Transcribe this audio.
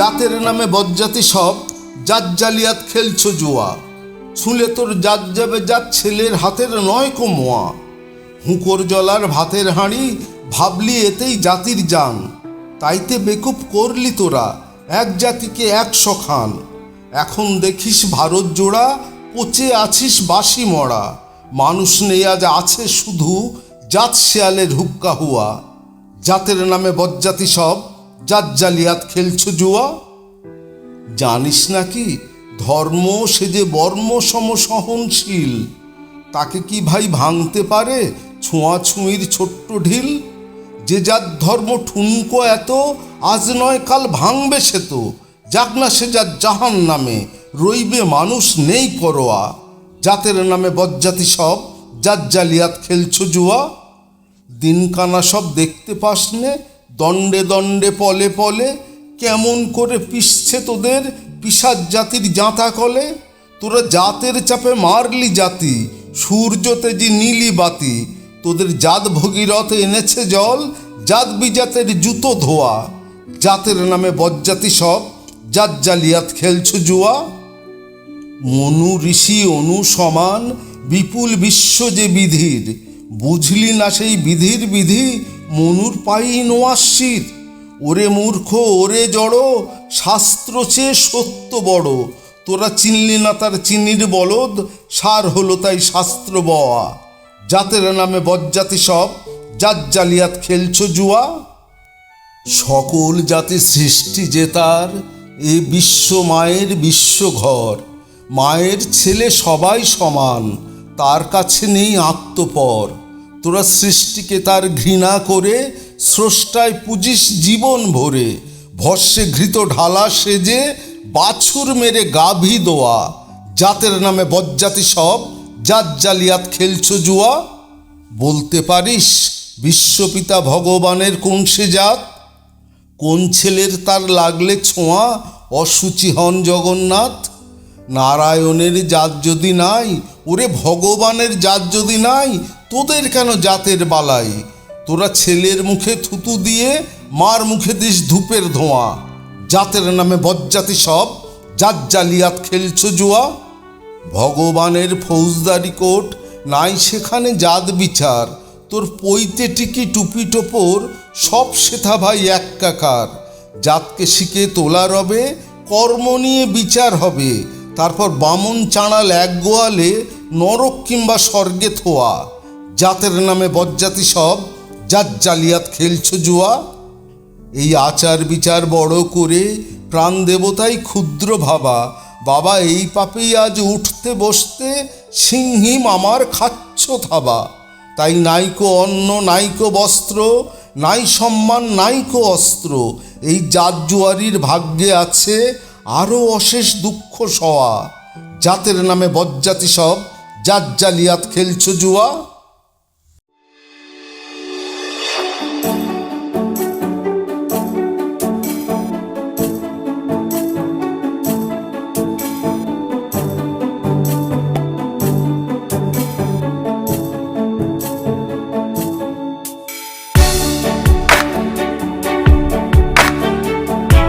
জাতের নামে বজ্জাতি সব জাত জালিয়াত খেলছ জুয়া। ছুলে তোর জাত যাবে জাত, ছেলের হাতের নয় কোমোয়া। হুঁকোর জলার ভাতের হাঁড়ি, ভাবলি এতেই জাতির যান তাইতে বেকুব করলি তোরা, এক জাতিকে একশো খান। এখন দেখিস ভারত জোড়া পচে আছিস বাসি মরা। মানুষ নেই আজ আছে শুধু জাত শেয়ালের হুক্কা হুয়া। জাতের নামে বজ্জাতি সব জাত জালিয়াত খেলছো জুয়া? জানিস নাকি ধর্ম সে যে বর্ম সম সহনশীল, তাকে কি ভাই ভাঙতে পারে ছোঁয়াছুঁয়ির ছোট্ট ঢিল? যে যার ধর্ম ঠুনকো এত, আজ নয় কাল ভাঙবে সে তো। যাক না সে যার জাহান নামে, রইবে মানুষ নেই পরোয়া। জাতের নামে বজ্জাতি সব জাত জালিয়াত খেলছ জুয়া? দিনকানা সব দেখতে পাসনে দণ্ডে দণ্ডে, পলে পলে, কেমন করে পিসছে তোদের পিসাজ জাতির জাঁতা কলে? তোরা জাতের চাপে মারলি জাতি সূর্য তেজি নীলি বাতি, তোদের জাত ভগীরথ এনেছে জল, জাত বিজাতের জুতো ধোয়া। জাতের নামে বজ্জাতি সব, জাত জালিয়াত খেলছ জুয়া। মনু ঋষি অনু সমান, বিপুল বিশ্ব যে বিধির, বুঝলি না সেই বিধির বিধি মনুর পাই নোয়াশির ওরে মূর্খ, ওরে জড়ো, শাস্ত্র চেয়ে সত্য বড়। তোরা চিনলি না তার চিনির বলদ, সার হলো তাই শাস্ত্র বওয়া। জাতের নামে বজ্জাতি সব জাত জালিয়াত খেলছ জুয়া। সকল জাতি সৃষ্টি যে তার, এ বিশ্ব মায়ের বিশ্বঘর মায়ের ছেলে সবাই সমান, তার কাছে নেই আত্মপর। তোরা সৃষ্টিকে তার ঘৃণা করে স্রষ্টায় পুজিস জীবন ভরে। ভস্যে ঘৃত ঢালা সেজে বাছুর মেরে গাভী দোয়া। জাতের নামে বজ্জাতি সব, জাত জালিয়াত খেলছ জুয়া। বলতে পারিস, বিশ্বপিতা ভগবানের কোন সে জাত? কোন ছেলের তার লাগলে ছোঁয়া, অসুচি হন জগন্নাথ? নারায়ণের জাত যদি নাই, ওরে ভগবানের জাত যদি নাই তোদের কেন জাতের বালাই? তোরা ছেলের মুখে থুতু দিয়ে মার মুখে দিস ধূপের ধোঁয়া। জাতের নামে বজ্জাতি সব, জাত জালিয়াত খেলছ জুয়া। ভগবানের ফৌজদারি কোর্ট নাই সেখানে জাত বিচার। তোর পৈতে টিকি টুপি টোপর, সব সেথা ভাই এক কাকার। জাতকে শিখে তোলা রবে, কর্ম নিয়ে বিচার হবে। তারপর বামন চাঁড়াল এক গোয়ালে, নরক কিংবা স্বর্গে থোয়া। জাতের নামে বজ্জাতি সব জাত জালিয়াত খেলছো জুয়া। এই আচার বিচার বড় করে প্রাণ দেবতাই ক্ষুদ্র ভাবা। বাবা, এই পাপেই আজ উঠতে বসতে সিংহিম আমার খাচ্ছ থাবা। তাই নাইকো অন্ন, নাইকো বস্ত্র, নাই সম্মান, নাইকো অস্ত্র। এই জাত জুয়ারির ভাগ্যে আছে আরও অশেষ দুঃখ সওয়া। জাতের নামে বজ্জাতি সব জাত জালিয়াত খেলছো জুয়া।